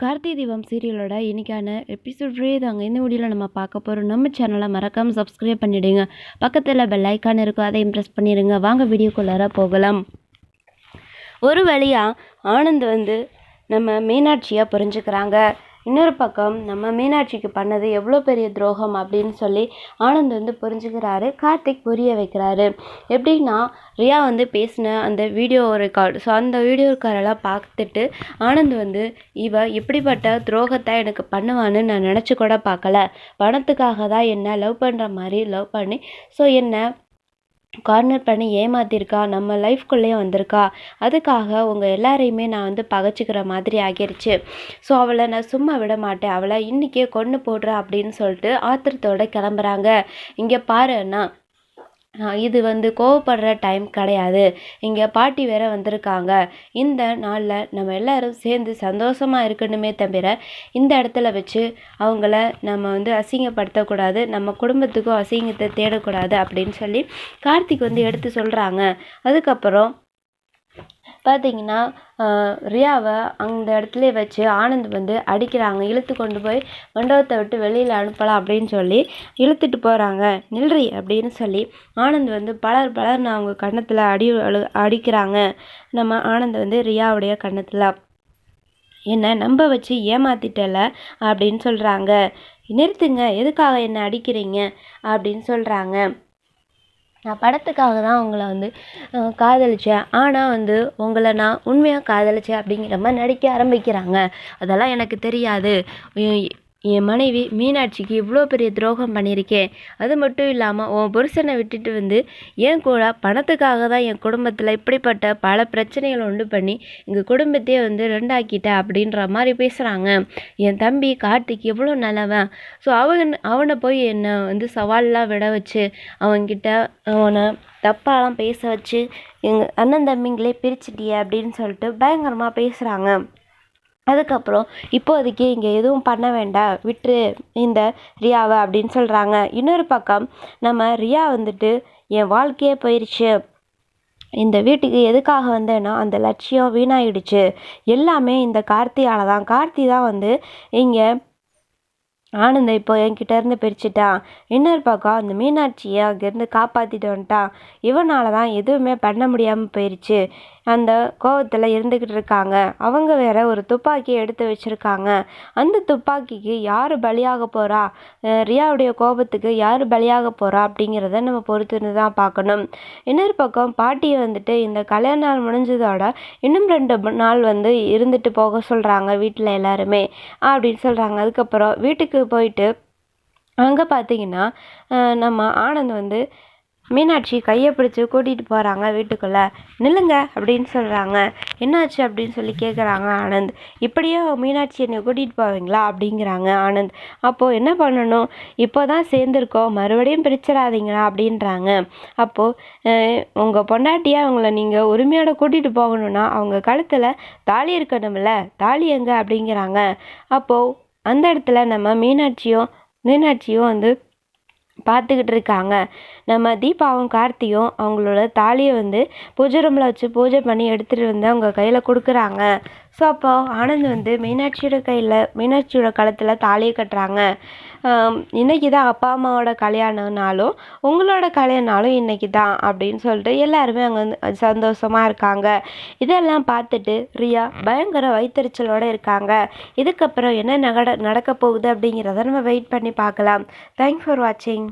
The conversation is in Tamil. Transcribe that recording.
கார்த்தி தீபம் சீரியலோட இன்னைக்கான எபிசோட்ரே தாங்க. இந்த வீடியோவில் நம்ம பார்க்க போகிறோம் நம்ம சேனலை மறக்காமல் சப்ஸ்கிரைப் பண்ணிவிடுங்க பக்கத்தில் பெல் ஐக்கான் இருக்கும் அதை இம்ப்ரெஸ் பண்ணிடுங்க. வாங்க வீடியோக்குள்ளார போகலாம். ஒரு வழியாக ஆனந்த் வந்து நம்ம மீனாட்சியாக புரிஞ்சுக்கிறாங்க. இன்னொரு பக்கம் நம்ம மீனாட்சிக்கு பண்ணது எவ்வளோ பெரிய துரோகம் அப்படின்னு சொல்லி ஆனந்த் வந்து புரிஞ்சுக்கிறாரு. கார்த்திக் புரிய வைக்கிறாரு. எப்படின்னா ரியா வந்து பேசின அந்த வீடியோ ரெக்கார்டு ஸோ அந்த வீடியோ ரெக்கார்டெல்லாம் பார்த்துட்டு ஆனந்த் வந்து இவ இப்படிப்பட்ட துரோகத்தை எனக்கு பண்ணுவான்னு நான் நினச்சி கூட பார்க்கல. பணத்துக்காக தான் என்ன லவ் பண்ணுற மாதிரி லவ் பண்ணி ஸோ என்ன கார்னர் பண்ணி ஏமாத்திருக்கா நம்ம லைஃப்குள்ளேயே வந்திருக்கா? அதுக்காக உங்கள் எல்லாரையுமே நான் வந்து பகைச்சிக்கிற மாதிரி ஆகிருச்சு. ஸோ அவளை நான் சும்மா விட மாட்டேன். அவளை இன்றைக்கே கொன்று போடுறேன் அப்படின்னு சொல்லிட்டு ஆத்திரத்தோட கிளம்புறாங்க. இங்கே பாரு அண்ணா இது வந்து கோவப்படுற டைம் கிடையாது. இங்கே பாட்டி வேற வந்திருக்காங்க. இந்த நாளில் நம்ம எல்லாரும் சேர்ந்து சந்தோஷமாக இருக்கணுமே தவிர இந்த இடத்துல வச்சு அவங்கள நம்ம வந்து அசிங்கப்படுத்தக்கூடாது நம்ம குடும்பத்துக்கும் அசிங்கத்தை தேடக்கூடாது அப்படின்னு சொல்லி கார்த்திக் வந்து எடுத்து சொல்கிறாங்க அதுக்கப்புறம் பார்த்தீங்கன்னா ரியாவை அந்த இடத்துலே வச்சு ஆனந்த் வந்து அடிக்கிறாங்க. இழுத்து கொண்டு போய் மண்டபத்தை விட்டு வெளியில் அனுப்பலாம் அப்படின்னு சொல்லி இழுத்துட்டு போகிறாங்க நில்றி அப்படின்னு சொல்லி ஆனந்த் வந்து பலர் பலர்னு அவங்க கன்னத்தில் அடி அழு அடிக்கிறாங்க. நம்ம ஆனந்த் வந்து ரியாவுடைய கன்னத்தில். என்னை நம்ப வச்சு ஏமாத்திட்டல அப்படின்னு சொல்கிறாங்க நிறுத்துங்க எதுக்காக என்னை அடிக்கிறீங்க? அப்படின்னு சொல்கிறாங்க நான் படத்துக்காக தான் உங்களை வந்து காதலித்தேன் ஆனால் வந்து உங்களை நான் உண்மையாக காதலித்தேன் அப்படிங்கிற மாதிரி நடிக்க ஆரம்பிக்கிறாங்க. அதெல்லாம் எனக்கு தெரியாது. என் மனைவி மீனாட்சிக்கு இவ்வளோ பெரிய துரோகம் பண்ணியிருக்கேன் அது மட்டும் இல்லாமல் உன் புருஷனை விட்டுட்டு வந்து என் கூட பணத்துக்காக தான் என் குடும்பத்தில் இப்படிப்பட்ட பல பிரச்சனைகளை உண்டு பண்ணி எங்கள் குடும்பத்தையே வந்து ரெண்டாக்கிட்ட அப்படின்ற மாதிரி பேசுகிறாங்க என் தம்பி கார்த்திக் எவ்வளோ நல்லவன். ஸோ அவன் அவனை போய் என்னை வந்து சவால்லாம் விட வச்சு அவன்கிட்ட அவனை தப்பாலாம் பேச வச்சு எங்கள் அண்ணன் தம்பிங்களே பிரிச்சிட்டிய அப்படின்னு சொல்லிட்டு பயங்கரமாக பேசுகிறாங்க அதுக்கப்புறம் இப்போதைக்கு இங்கே எதுவும் பண்ண வேண்டாம் விட்டுரு இந்த ரியாவை அப்படின்னு சொல்கிறாங்க இன்னொரு பக்கம் நம்ம ரியா வந்துட்டு என் வாழ்க்கையே போயிடுச்சு இந்த வீட்டுக்கு எதுக்காக வந்தேன்னா அந்த லட்சியம் வீணாயிடுச்சு. எல்லாமே இந்த கார்த்தியால் தான். கார்த்தி தான் வந்து இங்கே ஆனந்தை இப்போ என்கிட்ட இருந்து பிரிச்சுட்டான். இன்னொரு பக்கம் அந்த மீனாட்சியை அங்கேருந்து காப்பாற்றிட்டு வந்துட்டான். இவனால தான் எதுவுமே பண்ண முடியாமல் போயிடுச்சு அந்த கோவத்தில் இருந்துக்கிட்டு இருக்காங்க அவங்க வேற ஒரு துப்பாக்கி எடுத்து வச்சுருக்காங்க. அந்த துப்பாக்கிக்கு யார் பலியாக போகிறா ரியாவுடைய கோபத்துக்கு யார் பலியாக போகிறா அப்படிங்கிறத நம்ம பொறுத்து தான் பார்க்கணும். இன்னொரு பக்கம் பாட்டியை வந்துட்டு இந்த கல்யாண நாள் முடிஞ்சதோட இன்னும் ரெண்டு நாள் வந்து இருந்துட்டு போக சொல்கிறாங்க வீட்டில் எல்லாருமே அப்படின்னு சொல்கிறாங்க அதுக்கப்புறம் வீட்டுக்கு போயிட்டு அங்கே பார்த்தீங்கன்னா நம்ம ஆனந்த் வந்து மீனாட்சி கையை பிடிச்சி கூட்டிகிட்டு போகிறாங்க வீட்டுக்குள்ளே. நில்லுங்க அப்படின்னு சொல்கிறாங்க என்னாச்சு? அப்படின்னு சொல்லி கேட்குறாங்க ஆனந்த். இப்படியே மீனாட்சி என்னை கூட்டிகிட்டு போவீங்களா? அப்படிங்கிறாங்க ஆனந்த். அப்போது என்ன பண்ணணும்? இப்போ தான் சேர்ந்துருக்கோம். மறுபடியும் பிரிச்சிடாதீங்களா? அப்படின்றாங்க. அப்போது உங்கள் பொண்டாட்டியாக அவங்கள நீங்கள் உரிமையோட கூட்டிகிட்டு போகணுன்னா அவங்க கழுத்தில் தாலி இருக்கணும்ல. தாலி எங்கே? அப்படிங்கிறாங்க. அப்போது அந்த இடத்துல நம்ம மீனாட்சியும் மீனாட்சியும் வந்து பார்த்துக்கிட்டு இருக்காங்க. நம்ம தீபாவும் கார்த்தியும் அவங்களோட தாலியை வந்து பூஜை ரூமில் வச்சு பூஜை பண்ணி எடுத்துகிட்டு வந்து அவங்க கையில் கொடுக்குறாங்க. ஸோ அப்போ ஆனந்த் வந்து மீனாட்சியோட கையில் மீனாட்சியோட கழுத்தில் தாலியை கட்டுறாங்க. இன்றைக்கி தான் அப்பா அம்மாவோட கல்யாணம்னாலும் உங்களோட கல்யாணம்னாலும் இன்றைக்கி தான் அப்படின்னு சொல்லிட்டு எல்லாருமே அங்கே வந்து சந்தோஷமாக இருக்காங்க. இதெல்லாம் பார்த்துட்டு ரியா பயங்கர வைத்தறிச்சலோடு இருக்காங்க. இதுக்கப்புறம் என்ன நகட நடக்க போகுது அப்படிங்கிறத நம்ம வெயிட் பண்ணி பார்க்கலாம். தேங்க்ஸ் ஃபார் வாட்சிங்